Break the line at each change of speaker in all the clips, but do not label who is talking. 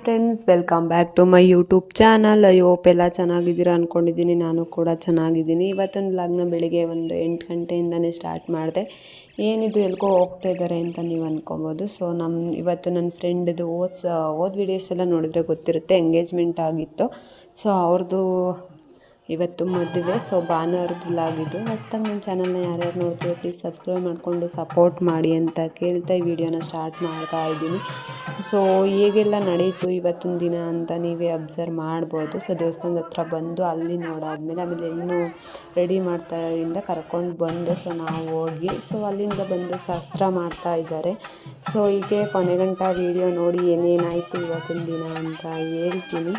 Friends welcome back to my YouTube channel ಅಯ್ಯೋಪ್ ಎಲ್ಲ ಚೆನ್ನಾಗಿದ್ದೀರಾ ಅಂದ್ಕೊಂಡಿದ್ದೀನಿ ನಾನು ಕೂಡ ಚೆನ್ನಾಗಿದ್ದೀನಿ. ಇವತ್ತೊಂದು ಲಗ್ನ ಬೆಳಿಗ್ಗೆ ಒಂದು ಎಂಟು ಗಂಟೆಯಿಂದನೇ ಸ್ಟಾರ್ಟ್ ಮಾಡಿದೆ. ಏನಿದು, ಎಲ್ಗೋ ಹೋಗ್ತಾ ಇದ್ದಾರೆ ಅಂತ ನೀವು ಅಂದ್ಕೊಬೋದು ಸೊ ನಮ್ಮ ಇವತ್ತು ನನ್ನ ಫ್ರೆಂಡ್ದು ಓದ್ಸ, ಓದ್ ವಿಡಿಯೋಸ್ ಎಲ್ಲ ನೋಡಿದ್ರೆ ಗೊತ್ತಿರುತ್ತೆ ಎಂಗೇಜ್ಮೆಂಟ್ ಆಗಿತ್ತು. ಸೊ ಅವ್ರದ್ದು ಇವತ್ತು ಮದುವೆ ಸೊ ಭಾನುವಾರದ್ದು ಆಗಿದ್ದು ಹೊಸ್ದಾಗಿ ನನ್ನ ಚಾನಲ್ನ ಯಾರ್ಯಾರು ನೋಡ್ತೀವಿ ಪ್ಲೀಸ್ ಸಬ್ಸ್ಕ್ರೈಬ್ ಮಾಡಿಕೊಂಡು ಸಪೋರ್ಟ್ ಮಾಡಿ ಅಂತ ಕೇಳ್ತಾ ಈ ವಿಡಿಯೋನ ಸ್ಟಾರ್ಟ್ ಮಾಡ್ತಾ ಇದ್ದೀನಿ. ಸೊ ಹೇಗೆಲ್ಲ ನಡೀತು ಇವತ್ತಿನ ದಿನ ಅಂತ ನೀವೇ ಅಬ್ಸರ್ವ್ ಮಾಡ್ಬೋದು. ಸೊ ದೇವಸ್ಥಾನದ ಹತ್ರ ಬಂದು ಅಲ್ಲಿ ನೋಡಾದ್ಮೇಲೆ ಆಮೇಲೆ ಹೆಣ್ಣು ರೆಡಿ ಮಾಡ್ತಾ ಇಂದ ಕರ್ಕೊಂಡು ಬಂದು ಸೊ ನಾವು ಹೋಗಿ ಸೊ ಅಲ್ಲಿಂದ ಬಂದು ಶಾಸ್ತ್ರ ಮಾಡ್ತಾ ಇದ್ದಾರೆ. ಸೊ ಹೀಗೆ ಕೊನೆಗಂಟ ವಿಡಿಯೋ ನೋಡಿ ಏನೇನಾಯಿತು ಇವತ್ತಿನ ದಿನ ಅಂತ ಹೇಳ್ತೀನಿ.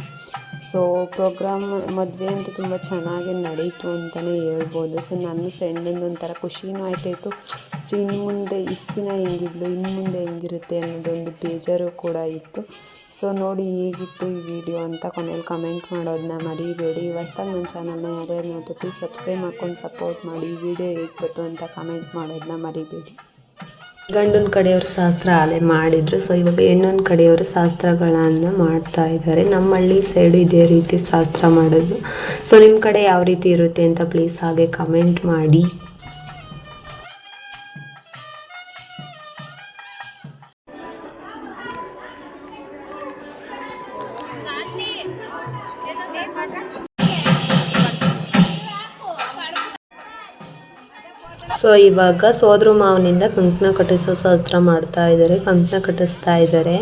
ಸೊ ಪ್ರೋಗ್ರಾಮ್ ಮದುವೆ ಅಂತೂ ತುಂಬ ಚೆನ್ನಾಗಿ ನಡೀತು ಅಂತಲೇ ಹೇಳ್ಬೋದು. ಸೊ ನನ್ನ ಫ್ರೆಂಡಿಂದು ಒಂಥರ ಖುಷಿನೂ ಆಯ್ತಾಯಿತ್ತು ಸೊ ಇನ್ನು ಮುಂದೆ ಇಷ್ಟು ದಿನ ಹೆಂಗಿದ್ಲು ಇನ್ನು ಮುಂದೆ ಹೆಂಗಿರುತ್ತೆ ಅನ್ನೋದೊಂದು ಬೇಜಾರು ಕೂಡ ಇತ್ತು. ಸೊ ನೋಡಿ ಹೇಗಿತ್ತು ಈ ವಿಡಿಯೋ ಅಂತ ಕೊನೆಯಲ್ಲಿ ಕಮೆಂಟ್ ಮಾಡೋದನ್ನ ಮರಿಬೇಡಿ. ಹೊಸ್ದಾಗಿ ನನ್ನ ಚಾನಲ್ನ ಯಾರ್ಯಾರು ನೋಡ್ತೀವಿ ಪ್ಲೀಸ್ ಸಬ್ಸ್ಕ್ರೈಬ್ ಮಾಡ್ಕೊಂಡು ಸಪೋರ್ಟ್ ಮಾಡಿ. ಈ ವಿಡಿಯೋ ಹೇಗೆ ಬಂತು ಅಂತ ಕಮೆಂಟ್ ಮಾಡೋದನ್ನ ಮರಿಬೇಡಿ. ಗಂಡನ ಕಡೆಯವರು ಶಾಸ್ತ್ರ ಅಲೆ ಮಾಡಿದ್ರು. ಸೊ ಇವಾಗ ಹೆಣ್ಣನ ಕಡೆಯವರು ಶಾಸ್ತ್ರಗಳನ್ನು ಮಾಡ್ತಾ ಇದ್ದಾರೆ. ನಮ್ಮ ಹಳ್ಳಿ ಸೈಡು ಇದೇ ರೀತಿ ಶಾಸ್ತ್ರ ಮಾಡೋದು. ಸೊ ನಿಮ್ಮ ಕಡೆ ಯಾವ ರೀತಿ ಇರುತ್ತೆ ಅಂತ ಪ್ಲೀಸ್ ಹಾಗೆ ಕಮೆಂಟ್ ಮಾಡಿ. ಸೊ ಇವಾಗ ಸೋದ್ರ ಮಾವನಿಂದ ಕಂಕಣ ಕಟ್ಟಿಸೋ ಶಾಸ್ತ್ರ ಮಾಡ್ತಾ ಇದ್ದಾರೆ ಕಂಕಣ ಕಟ್ಟಿಸ್ತಾ ಇದ್ದಾರೆ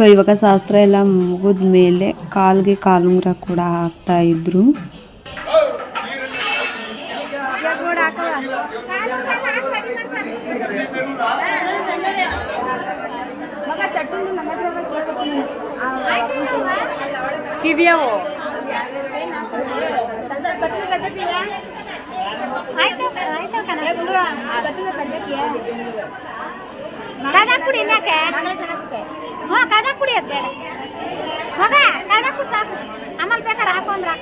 ಸೊ ಇವಾಗ ಶಾಸ್ತ್ರ ಎಲ್ಲ ಮುಗಿದ ಮೇಲೆ ಕಾಲ್ಗೆ ಕಾಲುಂಗ್ರ ಕೂಡ ಹಾಕ್ತಾ ಇದ್ರು. ಕಿವಿಯವು.
ಆಯ್ತು ಬಿಡು. ಮಗ ಸಾಕು. ಆಮೇಲೆ ಬೇಕಾದ್ರೆ ಹಾಕು ಅಂದ್ರೆ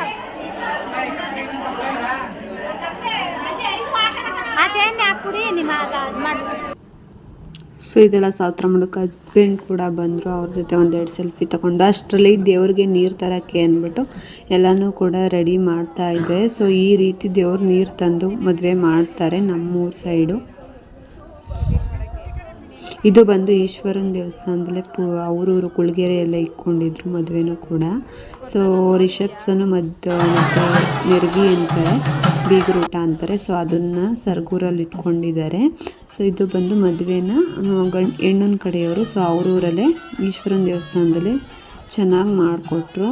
ಸೊ, ಇದೆಲ್ಲ ಸಾತ್ರ ಮಾಡೋಕೆ ಹಸ್ಬೆಂಡ್ ಕೂಡ ಬಂದರು. ಅವ್ರ ಜೊತೆ ಒಂದೆರಡು ಸೆಲ್ಫಿ ತಗೊಂಡು. ಅಷ್ಟರಲ್ಲಿ ದೇವ್ರಿಗೆ ನೀರು ತರೋಕ್ಕೆ ಅಂದ್ಬಿಟ್ಟು ಎಲ್ಲನೂ ಕೂಡ ರೆಡಿ ಮಾಡ್ತಾ ಇದ್ದೆ. ಸೊ, ಈ ರೀತಿ ದೇವ್ರು ನೀರು ತಂದು ಮದುವೆ ಮಾಡ್ತಾರೆ ನಮ್ಮೂರ ಸೈಡು ಇದು ಬಂದು ಈಶ್ವರನ ದೇವಸ್ಥಾನದಲ್ಲೇ ಪೂ ಅವರೂರು ಕುಳ್ಗೆರೆ ಎಲ್ಲ ಇಟ್ಕೊಂಡಿದ್ರು ಮದುವೆನೂ ಕೂಡ. ಸೊ ರಿಸೆಪ್ಷನು ಮದ್ದು ಮತ್ತು ನೆರಗಿ ಅಂತಾರೆ, ಬೀಗರೂಟ ಅಂತಾರೆ. ಸೊ ಅದನ್ನು ಸರ್ಗೂರಲ್ಲಿ ಇಟ್ಕೊಂಡಿದ್ದಾರೆ. ಸೊ ಇದು ಬಂದು ಮದುವೆನ ಗಂಡ್, ಹೆಣ್ಣಿನ ಕಡೆಯವರು. ಸೊ ಅವರೂರಲ್ಲೇ ಈಶ್ವರನ ದೇವಸ್ಥಾನದಲ್ಲಿ ಚೆನ್ನಾಗಿ ಮಾಡಿಕೊಟ್ರು.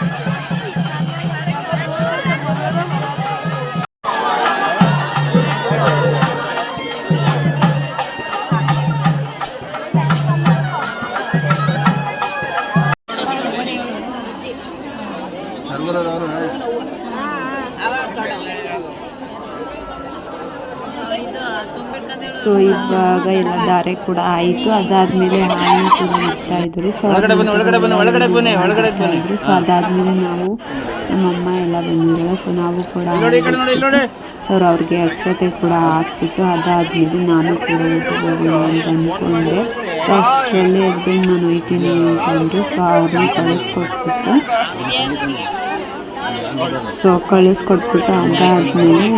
Thank you. ಸೊ ಇವಾಗ ಎಲ್ಲ ದಾರೆ ಕೂಡ ಆಯಿತು. ಅದಾದ್ಮೇಲೆ ಹಾಲು ಕೂಡ ಇಡ್ತಾ ಇದ್ರು. ಸೊ ಸೊ ಅದಾದ್ಮೇಲೆ ನಾವು ನಮ್ಮಮ್ಮ ಎಲ್ಲ ಬಂದಿರಲ್ಲ ಸೊ ನಾವು ಕೂಡ ಸೊ ಅವ್ರಿಗೆ ಅಕ್ಷತೆ ಕೂಡ ಹಾಕ್ಬಿಟ್ಟು ಅದಾದ್ಮೇಲೆ ನಾನು ಕೂಡ ಹೋಗೋಣ ಅಂತ ಅಂದ್ಕೊಂಡೆ. ಸೊ ಅಷ್ಟರಲ್ಲಿ ಹಸ್ಬೆಂಡ್ ನಾನು ಹೋಯ್ತೀನಿ ಅಂತಂದರು ಸೊ ಅವ್ರನ್ನ ಕಳಿಸ್ಕೊಟ್ಬಿಟ್ಟು. ಸೊ ಕಳಿಸ್ಕೊಟ್ಬಿಟ್ಟು ಅದಾದ್ಮೇಲೆ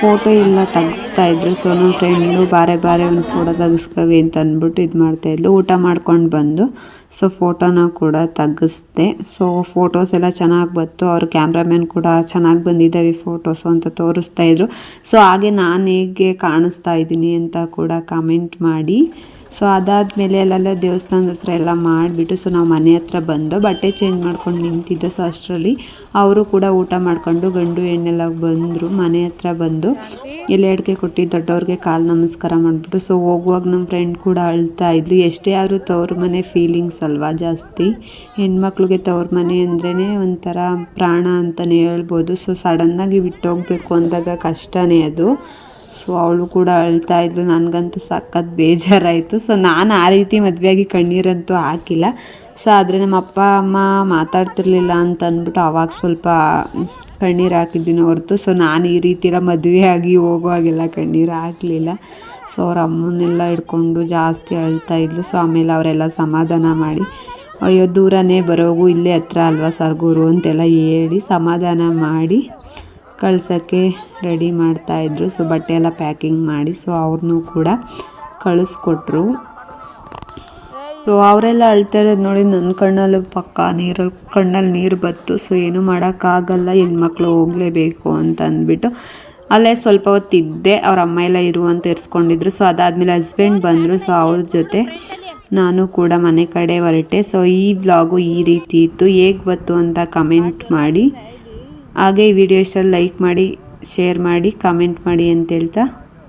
ಫೋಟೋ ಎಲ್ಲ ತೆಗಿಸ್ತಾ ಇದ್ರು. ಸೊ ನಮ್ಮ ಫ್ರೆಂಡು ಬಾರೆ ಬಾರೆ ಒಂದು ಫೋಟೋ ತೆಗಿಸ್ಕವಿ ಅಂತ ಅಂದ್ಬಿಟ್ಟು ಇದು ಮಾಡ್ತಾಯಿದ್ಲು ಊಟ ಮಾಡ್ಕೊಂಡು ಬಂದು, ಸೊ ಫೋಟೋನ ಕೂಡ ತೆಗಿಸ್ದೆ. ಸೊ ಫೋಟೋಸ್ ಎಲ್ಲ ಚೆನ್ನಾಗಿ ಬಂತು. ಅವ್ರ ಕ್ಯಾಮ್ರಾಮ್ಯಾನ್ ಕೂಡ ಚೆನ್ನಾಗಿ ಬಂದಿದ್ದಾವೆ ಫೋಟೋಸು ಅಂತ ತೋರಿಸ್ತಾ ಇದ್ರು. ಸೊ ಹಾಗೆ ನಾನು ಹೇಗೆ ಕಾಣಿಸ್ತಾ ಇದ್ದೀನಿ ಅಂತ ಕೂಡ ಕಮೆಂಟ್ ಮಾಡಿ. ಸೊ ಅದಾದಮೇಲೆ ಅಲ್ಲೆಲ್ಲ ದೇವಸ್ಥಾನದ ಹತ್ರ ಎಲ್ಲ ಮಾಡಿಬಿಟ್ಟು ಸೊ ನಾವು ಮನೆ ಹತ್ರ ಬಂದು ಬಟ್ಟೆ ಚೇಂಜ್ ಮಾಡ್ಕೊಂಡು ನಿಂತಿದ್ದೆ. ಸೊ ಅಷ್ಟರಲ್ಲಿ ಅವರು ಕೂಡ ಊಟ ಮಾಡ್ಕೊಂಡು ಗಂಡು ಹೆಣ್ಣೆಲ್ಲ ಬಂದರು, ಮನೆ ಹತ್ರ ಬಂದು. ಎಲೆ ಅಡಿಕೆ ಕೊಟ್ಟು ದೊಡ್ಡವ್ರಿಗೆ ಕಾಲು ನಮಸ್ಕಾರ ಮಾಡಿಬಿಟ್ಟು ಸೊ ಹೋಗುವಾಗ ನಮ್ಮ ಫ್ರೆಂಡ್ ಕೂಡ ಅಳ್ತಾ ಇದ್ಲು. ಎಷ್ಟೇ ಆದರೂ ತವ್ರ ಮನೆ ಫೀಲಿಂಗ್ಸ್ ಅಲ್ವಾ ಜಾಸ್ತಿ. ಹೆಣ್ಮಕ್ಳಿಗೆ ತವ್ರ ಮನೆ ಅಂದ್ರೇ ಒಂಥರ ಪ್ರಾಣ ಅಂತಲೇ ಹೇಳ್ಬೋದು. ಸೊ ಸಡನ್ನಾಗಿ ಬಿಟ್ಟೋಗ್ಬೇಕು ಅಂದಾಗ ಕಷ್ಟನೇ ಅದು. ಸೊ ಅವಳು ಕೂಡ ಅಳ್ತಾ ಇದ್ಲು. ನನಗಂತೂ ಸಖತ್ ಬೇಜಾರಾಯಿತು. ಸೊ ನಾನು ಆ ರೀತಿ ಮದುವೆಯಾಗಿ ಕಣ್ಣೀರಂತೂ ಹಾಕಿಲ್ಲ. ಸೊ ಆದರೆ ನಮ್ಮ ಅಪ್ಪ, ಅಮ್ಮ ಮಾತಾಡ್ತಿರ್ಲಿಲ್ಲ ಅಂತ ಅಂದ್ಬಿಟ್ಟು ಅವಾಗ ಸ್ವಲ್ಪ ಕಣ್ಣೀರು ಹಾಕಿದ್ದೀನಿ ಹೊರತು. ಸೊ ನಾನು ಈ ರೀತಿಯೆಲ್ಲ ಎಲ್ಲ ಮದುವೆಯಾಗಿ ಹೋಗುವಾಗೆಲ್ಲ ಕಣ್ಣೀರು ಹಾಕಲಿಲ್ಲ. ಸೊ ಅವ್ರ ಅಮ್ಮನ್ನೆಲ್ಲ ಹಿಡ್ಕೊಂಡು ಜಾಸ್ತಿ ಅಳ್ತಾ ಇದ್ಲು. ಸೊ ಆಮೇಲೆ ಅವರೆಲ್ಲ ಸಮಾಧಾನ ಮಾಡಿ, ಅಯ್ಯೋ, ದೂರನೇ ಬರೋಗು, ಇಲ್ಲೇ ಹತ್ರ ಅಲ್ವಾ ಸರ್ಗೂರು? ಅಂತೆಲ್ಲ ಹೇಳಿ ಸಮಾಧಾನ ಮಾಡಿ ಕಳ್ಸೋಕ್ಕೆ ರೆಡಿ ಮಾಡ್ತಾಯಿದ್ರು ಸೊ ಬಟ್ಟೆ ಎಲ್ಲ ಪ್ಯಾಕಿಂಗ್ ಮಾಡಿ ಸೊ ಅವ್ರನ್ನೂ ಕೂಡ ಕಳಿಸ್ಕೊಟ್ರು. ಸೊ ಅವರೆಲ್ಲ ಅಳ್ತಾ ಇರೋದು ನೋಡಿ ನನ್ನ ಕಣ್ಣಲ್ಲೂ ಪಕ್ಕ ನೀರಲ್ಲಿ ಕಣ್ಣಲ್ಲಿ ನೀರು ಬತ್ತು. ಸೊ ಏನೂ ಮಾಡೋಕ್ಕಾಗಲ್ಲ, ಹೆಣ್ಮಕ್ಳು ಹೋಗಲೇಬೇಕು ಅಂತ ಅಂದ್ಬಿಟ್ಟು ಅಲ್ಲೇ ಸ್ವಲ್ಪ ಹೊತ್ತಿದ್ದೆ ಅವ್ರ ಅಮ್ಮ ಎಲ್ಲ ಇರು ಅಂತ ಇರಿಸ್ಕೊಂಡಿದ್ರು. ಸೊ ಅದಾದಮೇಲೆ ಹಸ್ಬೆಂಡ್ ಬಂದರು. ಸೊ ಅವ್ರ ಜೊತೆ ನಾನು ಕೂಡ ಮನೆ ಕಡೆ ಹೊರಟೆ. ಸೊ ಈ ವ್ಲಾಗು ಈ ರೀತಿ ಇತ್ತು. ಹೇಗೆ ಬತ್ತು ಅಂತ ಕಮೆಂಟ್ ಮಾಡಿ. ಹಾಗೆ ಈ ವಿಡಿಯೋ ಇಷ್ಟ ಲೈಕ್ ಮಾಡಿ ಶೇರ್ ಮಾಡಿ ಕಮೆಂಟ್ ಮಾಡಿ ಅಂತ ಹೇಳ್ತಾ